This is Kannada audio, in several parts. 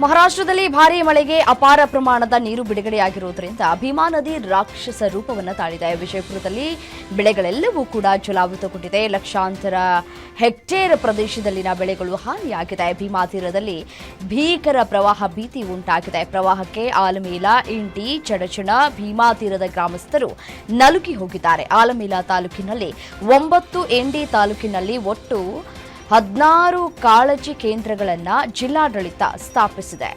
ಮಹಾರಾಷ್ಟ್ರದಲ್ಲಿ ಭಾರೀ ಮಳೆಗೆ ಅಪಾರ ಪ್ರಮಾಣದ ನೀರು ಬಿಡುಗಡೆಯಾಗಿರುವುದರಿಂದ ಭೀಮಾ ನದಿ ರಾಕ್ಷಸ ರೂಪವನ್ನು ತಾಳಿದೆ. ವಿಜಯಪುರದಲ್ಲಿ ಬೆಳೆಗಳೆಲ್ಲವೂ ಕೂಡ ಜಲಾವೃತಗೊಂಡಿದೆ. ಲಕ್ಷಾಂತರ ಹೆಕ್ಟೇರ್ ಪ್ರದೇಶದಲ್ಲಿನ ಬೆಳೆಗಳು ಹಾನಿಯಾಗಿದೆ. ಭೀಮಾ ತೀರದಲ್ಲಿ ಭೀಕರ ಪ್ರವಾಹ ಭೀತಿ ಉಂಟಾಗಿದೆ. ಪ್ರವಾಹಕ್ಕೆ ಆಲಮೇಲ ಇಂಟಿ ಚಡಚಣ ಭೀಮಾ ತೀರದ ಗ್ರಾಮಸ್ಥರು ನಲುಗಿ ಹೋಗಿದ್ದಾರೆ. ಆಲಮೇಲ ತಾಲೂಕಿನಲ್ಲಿ ಒಂಬತ್ತು ಎಂಡಿ ತಾಲೂಕಿನಲ್ಲಿ ಒಟ್ಟು ಹದಿನಾರು ಕಾಳಜಿ ಕೇಂದ್ರಗಳನ್ನು ಜಿಲ್ಲಾಡಳಿತ ಸ್ಥಾಪಿಸಿದೆ.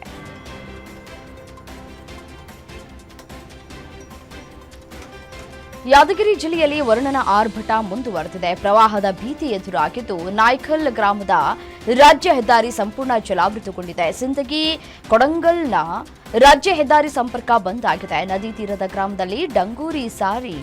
ಯಾದಗಿರಿ ಜಿಲ್ಲೆಯಲ್ಲಿ ವರುಣನ ಆರ್ಭಟ ಮುಂದುವರೆದಿದೆ. ಪ್ರವಾಹದ ಭೀತಿ ಎದುರಾಗಿದ್ದು ನಾಯ್ಕಲ್ ಗ್ರಾಮದ ರಾಜ್ಯ ಹೆದ್ದಾರಿ ಸಂಪೂರ್ಣ ಜಲಾವೃತಗೊಂಡಿದೆ. ಸಿಂದಗಿ, ಕೊಡಂಗಲ್ನ ರಾಜ್ಯ ಹೆದ್ದಾರಿ ಸಂಪರ್ಕ ಬಂದ್ ಆಗಿದೆ. ನದಿ ತೀರದ ಗ್ರಾಮದಲ್ಲಿ ಡಂಗೂರಿ ಸಾರಿ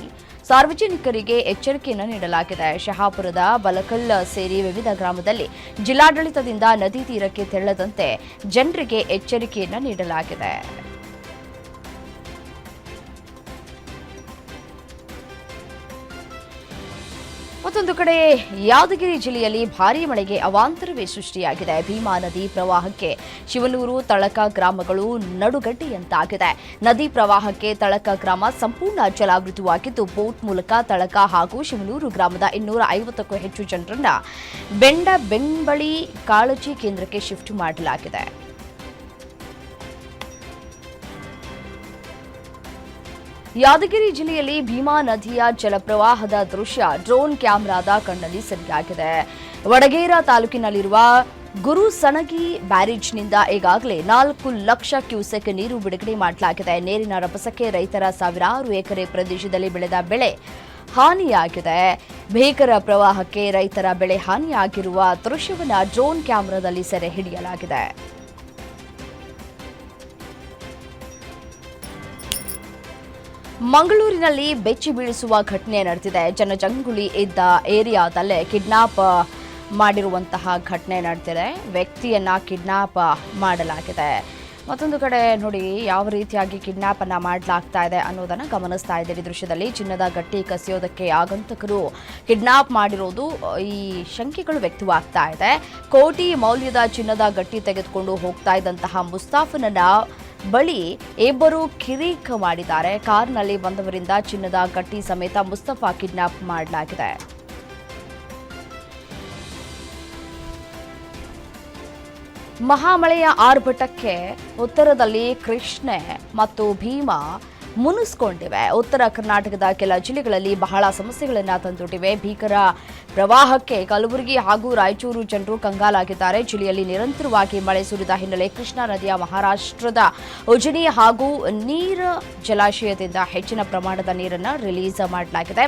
ಸಾರ್ವಜನಿಕರಿಗೆ ಎಚ್ಚರಿಕೆಯನ್ನು ನೀಡಲಾಗಿದೆ. ಶಹಾಪುರದ ಬಲಕಲ್ ಸೇರಿ ವಿವಿಧ ಗ್ರಾಮದಲ್ಲಿ ಜಿಲ್ಲಾಡಳಿತದಿಂದ ನದಿ ತೀರಕ್ಕೆ ತೆರಳದಂತೆ ಜನರಿಗೆ ಎಚ್ಚರಿಕೆಯನ್ನು ನೀಡಲಾಗಿದೆ. ಮತ್ತೊಂದು ಕಡೆ, ಯಾದಗಿರಿ ಜಿಲ್ಲೆಯಲ್ಲಿ ಭಾರೀ ಮಳೆಗೆ ಅವಾಂತರವೇ ಸೃಷ್ಟಿಯಾಗಿದೆ. ಭೀಮಾ ನದಿ ಪ್ರವಾಹಕ್ಕೆ ಶಿವನೂರು, ತಳಕ ಗ್ರಾಮಗಳು ನಡುಗಡ್ಡೆಯಂತಾಗಿದೆ. ನದಿ ಪ್ರವಾಹಕ್ಕೆ ತಳಕ ಗ್ರಾಮ ಸಂಪೂರ್ಣ ಜಲಾವೃತವಾಗಿದ್ದು, ಬೋಟ್ ಮೂಲಕ ತಳಕ ಹಾಗೂ ಶಿವನೂರು ಗ್ರಾಮದ ಇನ್ನೂರ ಐವತ್ತಕ್ಕೂ ಹೆಚ್ಚು ಜನರನ್ನ ಬೆಂಡ ಬೆಂಬಳಿ ಕಾಳಜಿ ಕೇಂದ್ರಕ್ಕೆ ಶಿಫ್ಟ್ ಮಾಡಲಾಗಿದೆ. ಯಾದಗಿರಿ ಜಿಲ್ಲೆಯಲ್ಲಿ ಭೀಮಾ ನದಿಯ ಜಲಪ್ರವಾಹದ ದೃಶ್ಯ ಡ್ರೋನ್ ಕ್ಯಾಮೆರಾದ ಕಣ್ಣಲ್ಲಿ ಸೆರೆಯಾಗಿದೆ. ವಡಗೇರ ತಾಲೂಕಿನಲ್ಲಿರುವ ಗುರು ಸಣಗಿ ಬ್ಯಾರೇಜ್ನಿಂದ ಈಗಾಗಲೇ ನಾಲ್ಕು ಲಕ್ಷ ಕ್ಯೂಸೆಕ್ ನೀರು ಬಿಡುಗಡೆ ಮಾಡಲಾಗಿದೆ. ನೀರಿನ ರಭಸಕ್ಕೆ ರೈತರ ಸಾವಿರಾರು ಎಕರೆ ಪ್ರದೇಶದಲ್ಲಿ ಬೆಳೆದ ಬೆಳೆ ಹಾನಿಯಾಗಿದೆ. ಭೀಕರ ಪ್ರವಾಹಕ್ಕೆ ರೈತರ ಬೆಳೆ ಹಾನಿಯಾಗಿರುವ ದೃಶ್ಯವನ್ನು ಡ್ರೋನ್ ಕ್ಯಾಮೆರಾದಲ್ಲಿ ಸೆರೆ ಹಿಡಿಯಲಾಗಿದೆ. ಮಂಗಳೂರಿನಲ್ಲಿ ಬೆಚ್ಚಿ ಬೀಳಿಸುವ ಘಟನೆ ನಡೆದಿದೆ. ಜನಜಂಗುಳಿ ಇದ್ದ ಏರಿಯಾದಲ್ಲೇ ಕಿಡ್ನಾಪ್ ಮಾಡಿರುವಂತಹ ಘಟನೆ ನಡೆದಿದೆ. ವ್ಯಕ್ತಿಯನ್ನ ಕಿಡ್ನಾಪ್ ಮಾಡಲಾಗಿದೆ. ಮತ್ತೊಂದು ಕಡೆ ನೋಡಿ, ಯಾವ ರೀತಿಯಾಗಿ ಕಿಡ್ನಾಪ್ ಅನ್ನ ಮಾಡಲಾಗ್ತಾ ಇದೆ ಅನ್ನೋದನ್ನ ಗಮನಿಸ್ತಾ ಇದ್ದೀರಿ ದೃಶ್ಯದಲ್ಲಿ. ಚಿನ್ನದ ಗಟ್ಟಿ ಕಸಿಯೋದಕ್ಕೆ ಆಗಂತಕರು ಕಿಡ್ನಾಪ್ ಮಾಡಿರೋದು, ಈ ಶಂಕೆಗಳು ವ್ಯಕ್ತವಾಗ್ತಾ ಇದೆ. ಕೋಟಿ ಮೌಲ್ಯದ ಚಿನ್ನದ ಗಟ್ಟಿ ತೆಗೆದುಕೊಂಡು ಹೋಗ್ತಾ ಇದ್ದಂತಹ ಮುಸ್ತಾಫನನ್ನ ಬಳಿ ಇಬ್ಬರು ಕಿರೀಕ ಮಾಡಿದ್ದಾರೆ. ಕಾರ್ನಲ್ಲಿ ಬಂದವರಿಂದ ಚಿನ್ನದ ಗಟ್ಟಿ ಸಮೇತ ಮುಸ್ತಫಾ ಕಿಡ್ನಾಪ್ ಮಾಡಲಾಗಿದೆ. ಮಹಾಮಳೆಯ ಆರ್ಭಟಕ್ಕೆ ಉತ್ತರದಲ್ಲಿ ಕೃಷ್ಣೆ ಮತ್ತು ಭೀಮಾ ಮುನಿಸ್ಕೊಂಡಿವೆ. ಉತ್ತರ ಕರ್ನಾಟಕದ ಕೆಲ ಜಿಲ್ಲೆಗಳಲ್ಲಿ ಬಹಳ ಸಮಸ್ಯೆಗಳನ್ನು ತಂದೊಡ್ಡಿವೆ. ಭೀಕರ ಪ್ರವಾಹಕ್ಕೆ ಕಲಬುರಗಿ ಹಾಗೂ ರಾಯಚೂರು ಜನರು ಕಂಗಾಲಾಗಿದ್ದಾರೆ. ಜಿಲ್ಲೆಯಲ್ಲಿ ನಿರಂತರವಾಗಿ ಮಳೆ ಸುರಿದ ಹಿನ್ನೆಲೆ ಕೃಷ್ಣಾ ನದಿಯ ಮಹಾರಾಷ್ಟ್ರದ ಉಜನಿ ಹಾಗೂ ನೀರ ಜಲಾಶಯದಿಂದ ಹೆಚ್ಚಿನ ಪ್ರಮಾಣದ ನೀರನ್ನು ರಿಲೀಸ್ ಮಾಡಲಾಗಿದೆ.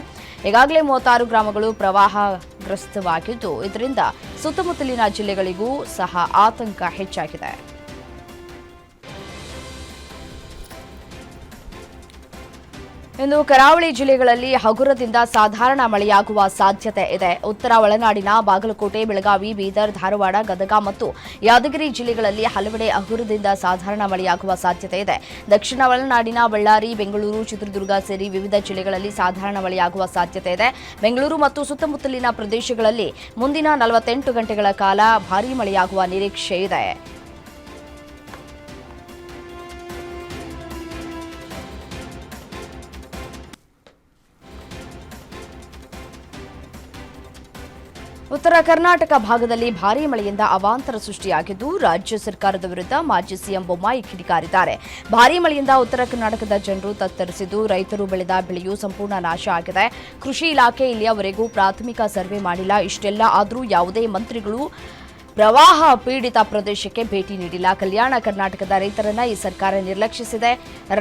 ಈಗಾಗಲೇ ಮೂವತ್ತಾರು ಗ್ರಾಮಗಳು ಪ್ರವಾಹಗ್ರಸ್ತವಾಗಿದ್ದು, ಇದರಿಂದ ಸುತ್ತಮುತ್ತಲಿನ ಜಿಲ್ಲೆಗಳಿಗೂ ಸಹ ಆತಂಕ ಹೆಚ್ಚಾಗಿದೆ. ಇನ್ನು ಕರಾವಳಿ ಜಿಲ್ಲೆಗಳಲ್ಲಿ ಹಗುರದಿಂದ ಸಾಧಾರಣ ಮಳೆಯಾಗುವ ಸಾಧ್ಯತೆ ಇದೆ. ಉತ್ತರ ಒಳನಾಡಿನ ಬಾಗಲಕೋಟೆ, ಬೆಳಗಾವಿ, ಬೀದರ್, ಧಾರವಾಡ, ಗದಗ ಮತ್ತು ಯಾದಗಿರಿ ಜಿಲ್ಲೆಗಳಲ್ಲಿ ಹಲವೆಡೆ ಹಗುರದಿಂದ ಸಾಧಾರಣ ಮಳೆಯಾಗುವ ಸಾಧ್ಯತೆ ಇದೆ. ದಕ್ಷಿಣ ಒಳನಾಡಿನ ಬಳ್ಳಾರಿ, ಬೆಂಗಳೂರು, ಚಿತ್ರದುರ್ಗ ಸೇರಿ ವಿವಿಧ ಜಿಲ್ಲೆಗಳಲ್ಲಿ ಸಾಧಾರಣ ಮಳೆಯಾಗುವ ಸಾಧ್ಯತೆ ಇದೆ. ಬೆಂಗಳೂರು ಮತ್ತು ಸುತ್ತಮುತ್ತಲಿನ ಪ್ರದೇಶಗಳಲ್ಲಿ ಮುಂದಿನ ನಲವತ್ತೆಂಟು ಗಂಟೆಗಳ ಕಾಲ ಭಾರೀ ಮಳೆಯಾಗುವ ನಿರೀಕ್ಷೆ ಇದೆ. ಉತ್ತರ ಕರ್ನಾಟಕ ಭಾಗದಲ್ಲಿ ಭಾರೀ ಮಳೆಯಿಂದ ಅವಾಂತರ ಸೃಷ್ಟಿಯಾಗಿದ್ದು ರಾಜ್ಯ ಸರ್ಕಾರದ ವಿರುದ್ಧ ಮಾಜಿ ಸಿಎಂ ಬೊಮ್ಮಾಯಿ ಕಿಡಿಕಾರಿದ್ದಾರೆ. ಭಾರೀ ಮಳೆಯಿಂದ ಉತ್ತರ ಕರ್ನಾಟಕದ ಜನರು ತತ್ತರಿಸಿದ್ದು ರೈತರು ಬೆಳೆದ ಬೆಳೆಯು ಸಂಪೂರ್ಣ ನಾಶ ಆಗಿದೆ. ಕೃಷಿ ಇಲಾಖೆ ಇಲ್ಲಿಯವರೆಗೂ ಪ್ರಾಥಮಿಕ ಸರ್ವೆ ಮಾಡಿಲ್ಲ. ಇಷ್ಟೆಲ್ಲ ಆದರೂ ಯಾವುದೇ ಮಂತ್ರಿಗಳು ಪ್ರವಾಹ ಪೀಡಿತ ಪ್ರದೇಶಕ್ಕೆ ಭೇಟಿ ನೀಡಿಲ್ಲ. ಕಲ್ಯಾಣ ಕರ್ನಾಟಕದ ರೈತರನ್ನ ಈ ಸರ್ಕಾರ ನಿರ್ಲಕ್ಷಿಸಿದೆ.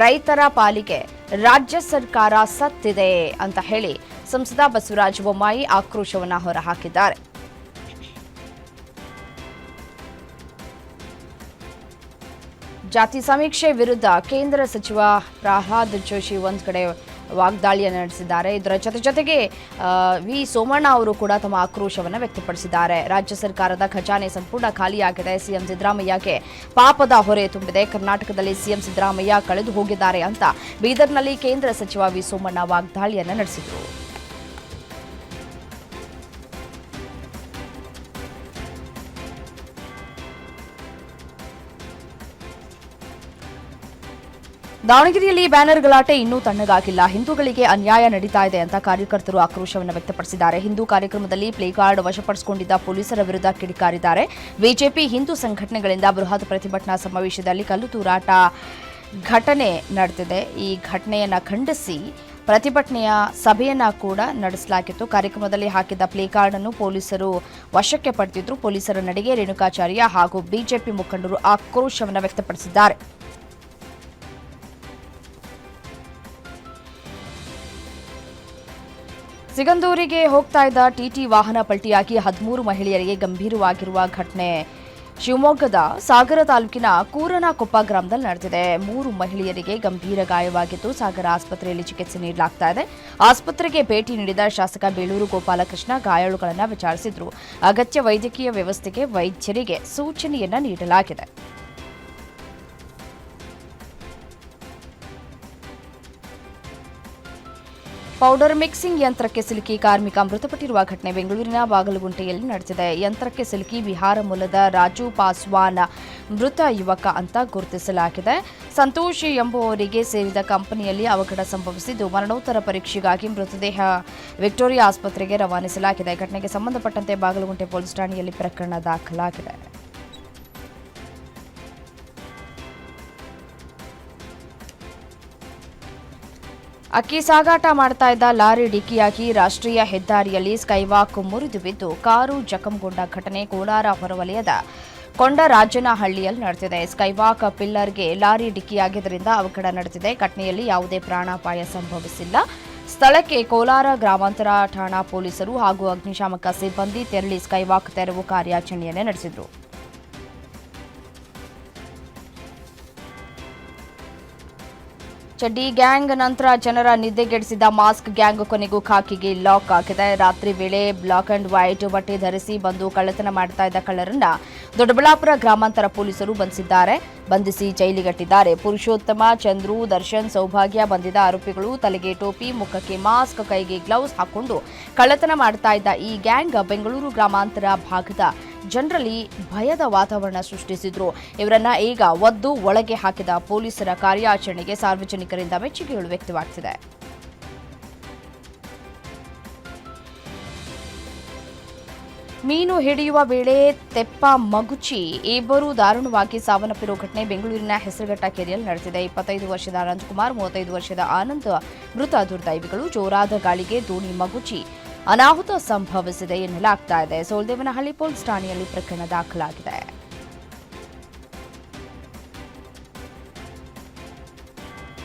ರೈತರ ಪಾಲಿಗೆ ರಾಜ್ಯ ಸರ್ಕಾರ ಸತ್ತಿದೆ ಅಂತ ಹೇಳಿ ಸಂಸದ ಬಸವರಾಜ ಬೊಮ್ಮಾಯಿ ಆಕ್ರೋಶವನ್ನು ಹೊರಹಾಕಿದ್ದಾರೆ. ಜಾತಿ ಸಮೀಕ್ಷೆ ವಿರುದ್ಧ ಕೇಂದ್ರ ಸಚಿವ ಪ್ರಹ್ಲಾದ್ ಜೋಶಿ ಒಂದು ಕಡೆ ವಾಗ್ದಾಳಿಯನ್ನು ನಡೆಸಿದ್ದಾರೆ. ಇದರ ಜೊತೆ ಜೊತೆಗೆ ವಿ ಸೋಮಣ್ಣ ಅವರು ಕೂಡ ತಮ್ಮ ಆಕ್ರೋಶವನ್ನು ವ್ಯಕ್ತಪಡಿಸಿದ್ದಾರೆ. ರಾಜ್ಯ ಸರ್ಕಾರದ ಖಜಾನೆ ಸಂಪೂರ್ಣ ಖಾಲಿಯಾಗಿದೆ. ಸಿಎಂ ಸಿದ್ದರಾಮಯ್ಯಗೆ ಪಾಪದ ಹೊರೆ ತುಂಬಿದೆ. ಕರ್ನಾಟಕದಲ್ಲಿ ಸಿಎಂ ಸಿದ್ದರಾಮಯ್ಯ ಕಳೆದು ಹೋಗಿದ್ದಾರೆ ಅಂತ ಬೀದರ್ನಲ್ಲಿ ಕೇಂದ್ರ ಸಚಿವ ವಿ ಸೋಮಣ್ಣ ವಾಗ್ದಾಳಿಯನ್ನು ನಡೆಸಿದರು. ದಾವಣಗೆರೆಯಲ್ಲಿ ಬ್ಯಾನರ್ ಗಲಾಟೆ ಇನ್ನೂ ತಣ್ಣಗಾಗಿಲ್ಲ. ಹಿಂದೂಗಳಿಗೆ ಅನ್ಯಾಯ ನಡೀತಾ ಇದೆ ಅಂತ ಕಾರ್ಯಕರ್ತರು ಆಕ್ರೋಶವನ್ನು ವ್ಯಕ್ತಪಡಿಸಿದ್ದಾರೆ. ಹಿಂದೂ ಕಾರ್ಯಕ್ರಮದಲ್ಲಿ ಪ್ಲೇಕಾರ್ಡ್ ವಶಪಡಿಸಿಕೊಂಡಿದ್ದ ಪೊಲೀಸರ ವಿರುದ್ಧ ಕಿಡಿಕಾರಿದ್ದಾರೆ. ಬಿಜೆಪಿ ಹಿಂದೂ ಸಂಘಟನೆಗಳಿಂದ ಬೃಹತ್ ಪ್ರತಿಭಟನಾ ಸಮಾವೇಶದಲ್ಲಿ ಕಲ್ಲು ತೂರಾಟ ಘಟನೆ ನಡೆದಿದೆ. ಈ ಘಟನೆಯನ್ನು ಖಂಡಿಸಿ ಪ್ರತಿಭಟನೆಯ ಸಭೆಯನ್ನ ಕೂಡ ನಡೆಸಲಾಗಿತ್ತು. ಕಾರ್ಯಕ್ರಮದಲ್ಲಿ ಹಾಕಿದ್ದ ಪ್ಲೇ ಅನ್ನು ಪೊಲೀಸರು ವಶಕ್ಕೆ ಪಡೆದಿದ್ರು. ಪೊಲೀಸರ ನಡಿಗೆ ರೇಣುಕಾಚಾರ್ಯ ಹಾಗೂ ಬಿಜೆಪಿ ಮುಖಂಡರು ಆಕ್ರೋಶವನ್ನು ವ್ಯಕ್ತಪಡಿಸಿದ್ದಾರೆ. ಸಿಗಂದೂರಿಗೆ ಹೋಗ್ತಾ ಇದ್ದ ಟಿಟಿ ವಾಹನ ಪಲ್ಟಿಯಾಗಿ ಹದಿಮೂರು ಮಹಿಳೆಯರಿಗೆ ಗಂಭೀರವಾಗಿರುವ ಘಟನೆ. ಶಿವಮೊಗ್ಗದ ಸಾಗರ ತಾಲೂಕಿನ ಕೂರನಕೊಪ್ಪ ಗ್ರಾಮದಲ್ಲಿ ನಡೆದಿದೆ. ಮೂರು ಮಹಿಳೆಯರಿಗೆ ಗಂಭೀರ ಗಾಯವಾಗಿದ್ದು ಸಾಗರ ಆಸ್ಪತ್ರೆಯಲ್ಲಿ ಚಿಕಿತ್ಸೆ ನೀಡಲಾಗ್ತಾ ಇದೆ. ಆಸ್ಪತ್ರೆಗೆ ಭೇಟಿ ನೀಡಿದ ಶಾಸಕ ಬೇಳೂರು ಗೋಪಾಲಕೃಷ್ಣ ಗಾಯಾಳುಗಳನ್ನು ವಿಚಾರಿಸಿದ್ರು. ಅಗತ್ಯ ವೈದ್ಯಕೀಯ ವ್ಯವಸ್ಥೆಗೆ ವೈದ್ಯರಿಗೆ ಸೂಚನೆಯನ್ನ ನೀಡಲಾಗಿದೆ. ಪೌಡರ್ ಮಿಕ್ಸಿಂಗ್ ಯಂತ್ರಕ್ಕೆ ಸಿಲುಕಿ ಕಾರ್ಮಿಕ ಮೃತಪಟ್ಟಿರುವ ಘಟನೆ ಬೆಂಗಳೂರಿನ ಬಾಗಲಗುಂಟೆಯಲ್ಲಿ ನಡೆದಿದೆ. ಯಂತ್ರಕ್ಕೆ ಸಿಲುಕಿ ಬಿಹಾರ ಮೂಲದ ರಾಜು ಪಾಸ್ವಾನ್ ಮೃತ ಯುವಕ ಅಂತ ಗುರುತಿಸಲಾಗಿದೆ. ಸಂತೋಷ್ ಎಂಬುವವರಿಗೆ ಸೇರಿದ ಕಂಪನಿಯಲ್ಲಿ ಅವಘಡ ಸಂಭವಿಸಿದ್ದು, ಮರಣೋತ್ತರ ಪರೀಕ್ಷೆಗಾಗಿ ಮೃತದೇಹ ವಿಕ್ಟೋರಿಯಾ ಆಸ್ಪತ್ರೆಗೆ ರವಾನಿಸಲಾಗಿದೆ. ಘಟನೆಗೆ ಸಂಬಂಧಪಟ್ಟಂತೆ ಬಾಗಲಗುಂಟೆ ಪೊಲೀಸ್ ಠಾಣೆಯಲ್ಲಿ ಪ್ರಕರಣ ದಾಖಲಾಗಿದೆ. ಅಕ್ಕಿ ಸಾಗಾಟ ಮಾಡ್ತಾ ಇದ್ದ ಲಾರಿ ಡಿಕ್ಕಿಯಾಗಿ ರಾಷ್ಟ್ರೀಯ ಹೆದ್ದಾರಿಯಲ್ಲಿ ಸ್ಕೈವಾಕ್ ಮುರಿದು ಬಿದ್ದು ಕಾರು ಜಖಂಗೊಂಡ ಘಟನೆ ಕೋಲಾರ ಹೊರವಲಯದ ಕೊಂಡರಾಜನಹಳ್ಳಿಯಲ್ಲಿ ನಡೆದಿದೆ. ಸ್ಕೈವಾಕ್ ಪಿಲ್ಲರ್ಗೆ ಲಾರಿ ಡಿಕ್ಕಿಯಾಗಿದ್ದರಿಂದ ಅವಘಡ ನಡೆದಿದೆ. ಘಟನೆಯಲ್ಲಿ ಯಾವುದೇ ಪ್ರಾಣಾಪಾಯ ಸಂಭವಿಸಿಲ್ಲ. ಸ್ಥಳಕ್ಕೆ ಕೋಲಾರ ಗ್ರಾಮಾಂತರ ಠಾಣಾ ಪೊಲೀಸರು ಹಾಗೂ ಅಗ್ನಿಶಾಮಕ ಸಿಬ್ಬಂದಿ ತೆರಳಿ ಸ್ಕೈವಾಕ್ ತೆರವು ಕಾರ್ಯಾಚರಣೆಯನ್ನು ನಡೆಸಿದರು. ಚಡ್ಡಿ ಗ್ಯಾಂಗ್ ನಂತರ ಜನರ ನಿದ್ದೆಗೆಡಿಸಿದ ಮಾಸ್ಕ್ ಗ್ಯಾಂಗ್ ಕೊನೆಗೂ ಖಾಕಿಗೆ ಲಾಕ್ ಹಾಕಿದೆ. ರಾತ್ರಿ ವೇಳೆ ಬ್ಲಾಕ್ ಅಂಡ್ ವೈಟ್ ಬಟ್ಟೆ ಧರಿಸಿ ಬಂದು ಕಳ್ಳತನ ಮಾಡ್ತಾ ಇದ್ದ ಕಳ್ಳರನ್ನ ದೊಡ್ಡಬಳ್ಳಾಪುರ ಗ್ರಾಮಾಂತರ ಪೊಲೀಸರು ಬಂಧಿಸಿದ್ದಾರೆ. ಬಂಧಿಸಿ ಜೈಲಿಗಟ್ಟಿದ್ದಾರೆ. ಪುರುಷೋತ್ತಮ, ಚಂದ್ರು, ದರ್ಶನ್, ಸೌಭಾಗ್ಯ ಬಂದಿದ ಆರೋಪಿಗಳು ತಲೆಗೆ ಟೋಪಿ, ಮುಖಕ್ಕೆ ಮಾಸ್ಕ್, ಕೈಗೆ ಗ್ಲೌಸ್ ಹಾಕೊಂಡು ಕಳ್ಳತನ ಮಾಡ್ತಾ ಇದ್ದ ಈ ಗ್ಯಾಂಗ್ ಬೆಂಗಳೂರು ಗ್ರಾಮಾಂತರ ಭಾಗದ ಜನರಲ್ಲಿ ಭಯದ ವಾತಾವರಣ ಸೃಷ್ಟಿಸಿದ್ರು. ಇವರನ್ನ ಈಗ ಒದ್ದು ಒಳಗೆ ಹಾಕಿದ ಪೊಲೀಸರ ಕಾರ್ಯಾಚರಣೆಗೆ ಸಾರ್ವಜನಿಕರಿಂದ ಮೆಚ್ಚುಗೆಗಳು ವ್ಯಕ್ತವಾಗ್ತಿದೆ. ಮೀನು ಹಿಡಿಯುವ ವೇಳೆ ತೆಪ್ಪ ಮಗುಚಿ ಇಬ್ಬರು ದಾರುಣವಾಗಿ ಸಾವನ್ನಪ್ಪಿರುವ ಘಟನೆ ಬೆಂಗಳೂರಿನ ಹೆಸರುಘಟ್ಟ ಕೆರೆಯಲ್ಲಿ ನಡೆದಿದೆ. ಇಪ್ಪತ್ತೈದು ವರ್ಷದ ಅನಂತಕುಮಾರ್, ಮೂವತ್ತೈದು ವರ್ಷದ ಆನಂದ್ ಮೃತ ದುರ್ದೈವಿಗಳು ಜೋರಾದ ಗಾಳಿಗೆ ದೋಣಿ ಮಗುಚಿ ಅನಾಹುತ ಸಂಭವಿಸಿದೆ ಎನ್ನಲಾಗ್ತಾ ಇದೆ. ಸೋಲ್ದೇವನಹಳ್ಳಿ ಪೊಲೀಸ್ ಠಾಣೆಯಲ್ಲಿ ಪ್ರಕರಣ ದಾಖಲಾಗಿದೆ.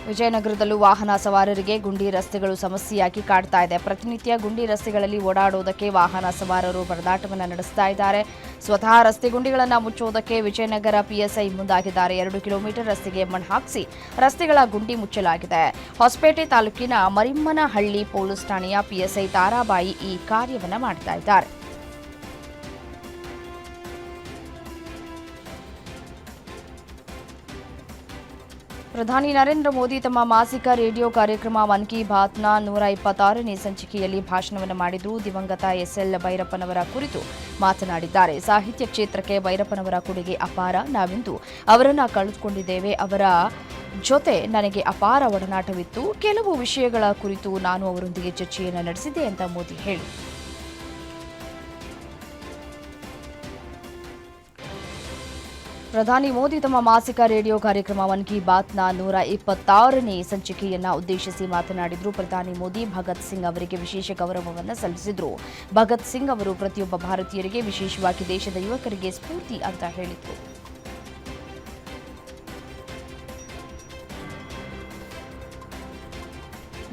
ವಿಜಯನಗರದಲ್ಲೂ ವಾಹನ ಸವಾರರಿಗೆ ಗುಂಡಿ ರಸ್ತೆಗಳು ಸಮಸ್ಯೆಯಾಗಿ ಕಾಡ್ತಾ ಇದೆ. ಪ್ರತಿನಿತ್ಯ ಗುಂಡಿ ರಸ್ತೆಗಳಲ್ಲಿ ಓಡಾಡುವುದಕ್ಕೆ ವಾಹನ ಸವಾರರು ಪರದಾಟವನ್ನು ನಡೆಸ್ತಾ ಇದ್ದಾರೆ. ಸ್ವತಃ ರಸ್ತೆ ಗುಂಡಿಗಳನ್ನು ಮುಚ್ಚುವುದಕ್ಕೆ ವಿಜಯನಗರ ಪಿಎಸ್ಐ ಮುಂದಾಗಿದ್ದಾರೆ. ಎರಡು ಕಿಲೋಮೀಟರ್ ರಸ್ತೆಗೆ ಮಣ್ಣು ಹಾಕಿಸಿ ರಸ್ತೆಗಳ ಗುಂಡಿ ಮುಚ್ಚಲಾಗಿದೆ. ಹೊಸಪೇಟೆ ತಾಲೂಕಿನ ಮರಿಮ್ಮನಹಳ್ಳಿ ಪೊಲೀಸ್ ಠಾಣೆಯ ಪಿಎಸ್ಐ ತಾರಾಬಾಯಿ ಈ ಕಾರ್ಯವನ್ನು ಮಾಡ್ತಾ ಇದ್ದಾರೆ. ಪ್ರಧಾನಿ ನರೇಂದ್ರ ಮೋದಿ ತಮ್ಮ ಮಾಸಿಕ ರೇಡಿಯೋ ಕಾರ್ಯಕ್ರಮ ಮನ್ ಕಿ ಬಾತ್ನ ನೂರ ಇಪ್ಪತ್ತಾರನೇ ಸಂಚಿಕೆಯಲ್ಲಿ ಭಾಷಣವನ್ನು ಮಾಡಿದ್ದು, ದಿವಂಗತ ಎಸ್ಎಲ್ ಭೈರಪ್ಪನವರ ಕುರಿತು ಮಾತನಾಡಿದ್ದಾರೆ. ಸಾಹಿತ್ಯ ಕ್ಷೇತ್ರಕ್ಕೆ ಭೈರಪ್ಪನವರ ಕೊಡುಗೆ ಅಪಾರ. ನಾವಿಂದು ಅವರನ್ನು ಕಳೆದುಕೊಂಡಿದ್ದೇವೆ. ಅವರ ಜೊತೆ ನನಗೆ ಅಪಾರ ಒಡನಾಟವಿತ್ತು. ಕೆಲವು ವಿಷಯಗಳ ಕುರಿತು ನಾನು ಅವರೊಂದಿಗೆ ಚರ್ಚೆಯನ್ನು ನಡೆಸಿದ್ದೆ ಅಂತ ಮೋದಿ ಹೇಳಿ ಪ್ರಧಾನಿ ಮೋದಿ ತಮ್ಮ ಮಾಸಿಕ ರೇಡಿಯೋ ಕಾರ್ಯಕ್ರಮ ಮನ್ ಕಿ ಬಾತ್ನ ನೂರ ಇಪ್ಪತ್ತಾರನೇ ಸಂಚಿಕೆಯನ್ನ ಉದ್ದೇಶಿಸಿ ಮಾತನಾಡಿದ್ರು. ಪ್ರಧಾನಿ ಮೋದಿ ಭಗತ್ ಸಿಂಗ್ ಅವರಿಗೆ ವಿಶೇಷ ಗೌರವವನ್ನು ಸಲ್ಲಿಸಿದ್ರು. ಭಗತ್ ಸಿಂಗ್ ಅವರು ಪ್ರತಿಯೊಬ್ಬ ಭಾರತೀಯರಿಗೆ ವಿಶೇಷವಾಗಿ ದೇಶದ ಯುವಕರಿಗೆ ಸ್ಫೂರ್ತಿ ಅಂತ ಹೇಳಿದ್ರು.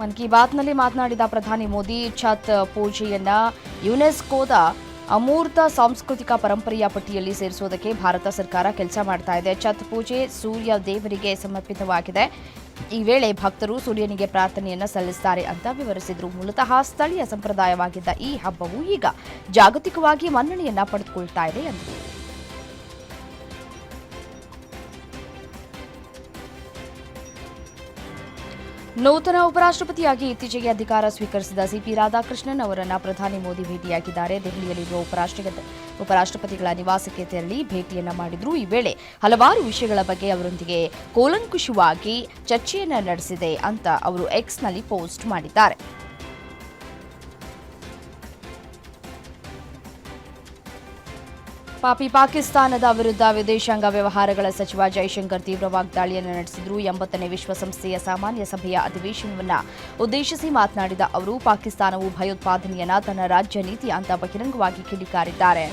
ಮನ್ ಕಿ ಬಾತ್ನಲ್ಲಿ ಮಾತನಾಡಿದ ಪ್ರಧಾನಿ ಮೋದಿ ಛತ್ ಪೂಜೆಯನ್ನ ಯುನೆಸ್ಕೋದ ಅಮೂರ್ತ ಸಾಂಸ್ಕೃತಿಕ ಪರಂಪರೆಯ ಪಟ್ಟಿಯಲ್ಲಿ ಸೇರಿಸುವುದಕ್ಕೆ ಭಾರತ ಸರ್ಕಾರ ಕೆಲಸ ಮಾಡ್ತಾ ಇದೆ. ಛತ್ ಪೂಜೆ ಸೂರ್ಯ ದೇವರಿಗೆ ಸಮರ್ಪಿತವಾಗಿದೆ. ಈ ವೇಳೆ ಭಕ್ತರು ಸೂರ್ಯನಿಗೆ ಪ್ರಾರ್ಥನೆಯನ್ನ ಸಲ್ಲಿಸುತ್ತಾರೆ ಅಂತ ವಿವರಿಸಿದರು. ಮೂಲತಃ ಸ್ಥಳೀಯ ಸಂಪ್ರದಾಯವಾಗಿದ್ದ ಈ ಹಬ್ಬವು ಈಗ ಜಾಗತಿಕವಾಗಿ ಮನ್ನಣೆಯನ್ನ ಪಡೆದುಕೊಳ್ತಾ ಇದೆ ಎಂದರು. ನೂತನ ಉಪರಾಷ್ಟ್ರಪತಿಯಾಗಿ ಇತ್ತೀಚೆಗೆ ಅಧಿಕಾರ ಸ್ವೀಕರಿಸಿದ ಸಿಪಿ ರಾಧಾಕೃಷ್ಣನ್ ಅವರನ್ನು ಪ್ರಧಾನಿ ಮೋದಿ ಭೇಟಿಯಾಗಿದ್ದಾರೆ. ದೆಹಲಿಯಲ್ಲಿರುವ ಉಪರಾಷ್ಟ್ರಪತಿ ಉಪರಾಷ್ಟ್ರಪತಿಗಳ ನಿವಾಸಕ್ಕೆ ತೆರಳಿ ಭೇಟಿಯನ್ನ ಮಾಡಿದ್ರು. ಈ ವೇಳೆ ಹಲವಾರು ವಿಷಯಗಳ ಬಗ್ಗೆ ಅವರೊಂದಿಗೆ ಕೂಲಂಕುಷವಾಗಿ ಚರ್ಚೆಯನ್ನ ನಡೆಸಿದೆ ಅಂತ ಅವರು ಎಕ್ಸ್ನಲ್ಲಿ ಪೋಸ್ಟ್ ಮಾಡಿದ್ದಾರೆ. ಪಾಪಿ ಪಾಕಿಸ್ತಾನದ ವಿರುದ್ಧ ವಿದೇಶಾಂಗ ವ್ಯವಹಾರಗಳ ಸಚಿವ ಜೈಶಂಕರ್ ತೀವ್ರ ವಾಗ್ದಾಳಿಯನ್ನು ನಡೆಸಿದ್ರು. ಎಂಬತ್ತನೇ ವಿಶ್ವಸಂಸ್ಥೆಯ ಸಾಮಾನ್ಯ ಸಭೆಯ ಅಧಿವೇಶನವನ್ನು ಉದ್ದೇಶಿಸಿ ಮಾತನಾಡಿದ ಅವರು, ಪಾಕಿಸ್ತಾನವು ಭಯೋತ್ಪಾದನೆಯನ್ನ ತನ್ನ ರಾಜ್ಯ ನೀತಿ ಅಂತ ಬಹಿರಂಗವಾಗಿ ಕಿಡಿಕಾರಿದ್ದಾರೆ.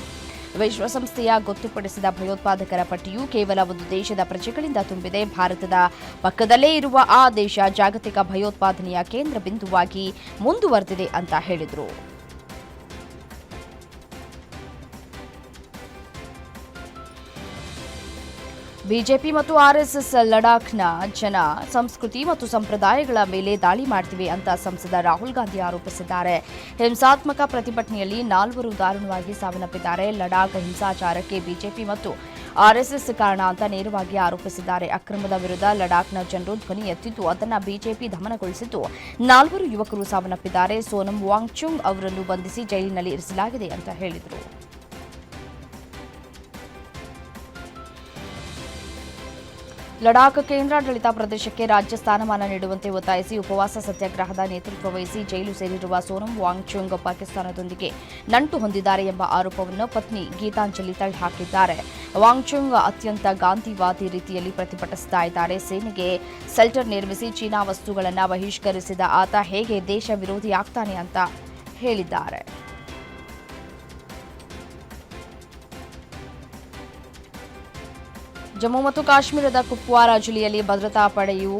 ವಿಶ್ವಸಂಸ್ಥೆಯ ಗೊತ್ತುಪಡಿಸಿದ ಭಯೋತ್ಪಾದಕರ ಪಟ್ಟಿಯು ಕೇವಲ ಒಂದು ದೇಶದ ಪ್ರಜೆಗಳಿಂದ ತುಂಬಿದೆ. ಭಾರತದ ಪಕ್ಕದಲ್ಲೇ ಇರುವ ಆ ದೇಶ ಜಾಗತಿಕ ಭಯೋತ್ಪಾದನೆಯ ಕೇಂದ್ರ ಬಿಂದುವಾಗಿ ಮುಂದುವರೆದಿದೆ ಅಂತ ಹೇಳಿದರು. ಬಿಜೆಪಿ ಮತ್ತು ಆರ್ಎಸ್ಎಸ್ ಲಡಾಖ್ನ ಜನ, ಸಂಸ್ಕೃತಿ ಮತ್ತು ಸಂಪ್ರದಾಯಗಳ ಮೇಲೆ ದಾಳಿ ಮಾಡ್ತಿವೆ ಅಂತ ಸಂಸದ ರಾಹುಲ್ ಗಾಂಧಿ ಆರೋಪಿಸಿದ್ದಾರೆ. ಹಿಂಸಾತ್ಮಕ ಪ್ರತಿಭಟನೆಯಲ್ಲಿ ನಾಲ್ವರು ದಾರುಣವಾಗಿ ಸಾವನ್ನಪ್ಪಿದ್ದಾರೆ. ಲಡಾಖ್ ಹಿಂಸಾಚಾರಕ್ಕೆ ಬಿಜೆಪಿ ಮತ್ತು ಆರ್ಎಸ್ಎಸ್ ಕಾರಣ ಅಂತ ನೇರವಾಗಿ ಆರೋಪಿಸಿದ್ದಾರೆ. ಅಕ್ರಮದ ವಿರುದ್ಧ ಲಡಾಖ್ನ ಜನರು ಧ್ವನಿ ಎತ್ತಿದ್ದು, ಅದನ್ನು ಬಿಜೆಪಿ ದಮನಗೊಳಿಸಿದ್ದು, ನಾಲ್ವರು ಯುವಕರು ಸಾವನ್ನಪ್ಪಿದ್ದಾರೆ. ಸೋನಂ ವಾಂಗ್ಚುಂಗ್ ಅವರನ್ನು ಬಂಧಿಸಿ ಜೈಲಿನಲ್ಲಿ ಇರಿಸಲಾಗಿದೆ ಅಂತ ಹೇಳಿದರು. ಲಡಾಖ್ ಕೇಂದ್ರಾಡಳಿತ ಪ್ರದೇಶಕ್ಕೆ ರಾಜ್ಯ ಸ್ಥಾನಮಾನ ನೀಡುವಂತೆ ಒತ್ತಾಯಿಸಿ ಉಪವಾಸ ಸತ್ಯಾಗ್ರಹದ ನೇತೃತ್ವ ವಹಿಸಿ ಜೈಲು ಸೇರಿರುವ ಸೋನಂ ವಾಂಗ್ಚುಂಗ್ ಪಾಕಿಸ್ತಾನದೊಂದಿಗೆ ನಂಟು ಹೊಂದಿದ್ದಾರೆ ಎಂಬ ಆರೋಪವನ್ನು ಪತ್ನಿ ಗೀತಾಂಜಲಿ ತಳ್ಳಿಹಾಕಿದ್ದಾರೆ. ವಾಂಗ್ಚುಂಗ್ ಅತ್ಯಂತ ಗಾಂಧಿವಾದಿ ರೀತಿಯಲ್ಲಿ ಪ್ರತಿಭಟಿಸ್ತಾ ಇದ್ದಾರೆ ಸೇನೆಗೆ ಸೆಲ್ಟರ್ ನಿರ್ಮಿಸಿ ಚೀನಾ ವಸ್ತುಗಳನ್ನು ಬಹಿಷ್ಕರಿಸಿದ ಆತ ಹೇಗೆ ದೇಶ ವಿರೋಧಿಯಾಗ್ತಾನೆ ಅಂತ ಹೇಳಿದ್ದಾರೆ. ಜಮ್ಮು ಮತ್ತು ಕಾಶ್ಮೀರದ ಕುಪ್ವಾರ ಜಿಲ್ಲೆಯಲ್ಲಿ ಭದ್ರತಾ ಪಡೆಯು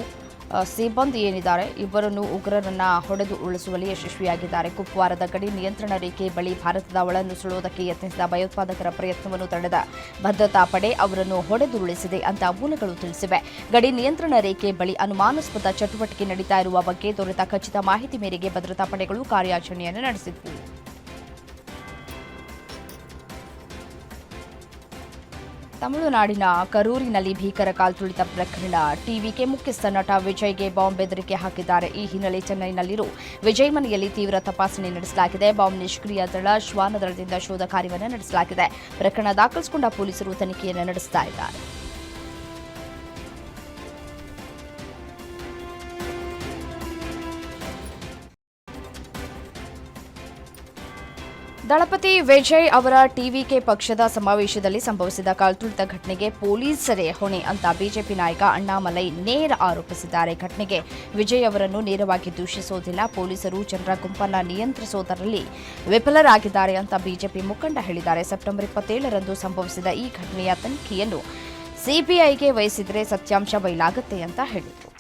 ಸಿಬ್ಬಂದಿ ಏನಿದ್ದಾರೆ, ಇಬ್ಬರನ್ನು ಉಗ್ರರನ್ನ ಹೊಡೆದು ಉಳಿಸುವಲ್ಲಿ ಯಶಸ್ವಿಯಾಗಿದ್ದಾರೆ. ಕುಪ್ವಾರದ ಗಡಿ ನಿಯಂತ್ರಣ ರೇಖೆ ಬಳಿ ಭಾರತದ ಒಳನುಸುಳುವುದಕ್ಕೆ ಯತ್ನಿಸಿದ ಭಯೋತ್ಪಾದಕರ ಪ್ರಯತ್ನವನ್ನು ತಡೆದ ಭದ್ರತಾ ಪಡೆ ಅವರನ್ನು ಹೊಡೆದುರುಳಿಸಿದೆ ಅಂತ ಮೂಲಗಳು ತಿಳಿಸಿವೆ. ಗಡಿ ನಿಯಂತ್ರಣ ರೇಖೆ ಬಳಿ ಅನುಮಾನಾಸ್ಪದ ಚಟುವಟಿಕೆ ನಡೀತಾ ಇರುವ ಬಗ್ಗೆ ದೊರೆತ ಖಚಿತ ಮಾಹಿತಿ ಮೇರೆಗೆ ಭದ್ರತಾ ಪಡೆಗಳು ಕಾರ್ಯಾಚರಣೆಯನ್ನು ನಡೆಸಿದ್ವು. ತಮಿಳುನಾಡಿನ ಕರೂರಿನಲ್ಲಿ ಭೀಕರ ಕಾಲ್ತುಳಿತ ಪ್ರಕರಣ. ಟಿವಿಕೆ ಮುಖ್ಯಸ್ಥ ನಟ ವಿಜಯ್ಗೆ ಬಾಂಬ್ ಬೆದರಿಕೆ ಹಾಕಿದ್ದಾರೆ. ಈ ಹಿನ್ನೆಲೆ ಚೆನ್ನೈನಲ್ಲಿರುವ ವಿಜಯ್ ಮನೆಯಲ್ಲಿ ತೀವ್ರ ತಪಾಸಣೆ ನಡೆಸಲಾಗಿದೆ. ಬಾಂಬ್ ನಿಷ್ಕ್ರಿಯ ದಳ ಶ್ವಾನದಳದಿಂದ ಶೋಧ ಕಾರ್ಯವನ್ನು ನಡೆಸಲಾಗಿದೆ. ಪ್ರಕರಣ ದಾಖಲಿಸಿಕೊಂಡ ಪೊಲೀಸರು ತನಿಖೆಯನ್ನು ನಡೆಸ್ತಾ ಇದ್ದಾರೆ. ದಳಪತಿ ವಿಜಯ್ ಅವರ ಟಿವಿಕೆ ಪಕ್ಷದ ಸಮಾವೇಶದಲ್ಲಿ ಸಂಭವಿಸಿದ ಕಾಲ್ತುಳಿತ ಘಟನೆಗೆ ಪೊಲೀಸರೇ ಹೊಣೆ ಅಂತ ಬಿಜೆಪಿ ನಾಯಕ ಅಣ್ಣಾಮಲೈ ನೇರ ಆರೋಪಿಸಿದ್ದಾರೆ. ಘಟನೆಗೆ ವಿಜಯ್ ಅವರನ್ನು ನೇರವಾಗಿ ದೂಷಿಸೋದಿಲ್ಲ, ಪೊಲೀಸರು ಜನರ ಗುಂಪನ್ನ ನಿಯಂತ್ರಿಸೋದರಲ್ಲಿ ವಿಫಲರಾಗಿದ್ದಾರೆ ಅಂತ ಬಿಜೆಪಿ ಮುಖಂಡ ಹೇಳಿದ್ದಾರೆ. ಸೆಪ್ಟೆಂಬರ್ ಇಪ್ಪತ್ತೇಳರಂದು ಸಂಭವಿಸಿದ ಈ ಘಟನೆಯ ತನಿಖೆಯನ್ನು ಸಿಬಿಐಗೆ ವಹಿಸಿದರೆ ಸತ್ಯಾಂಶ ಬಯಲಾಗುತ್ತೆ ಅಂತ ಹೇಳಿದರು.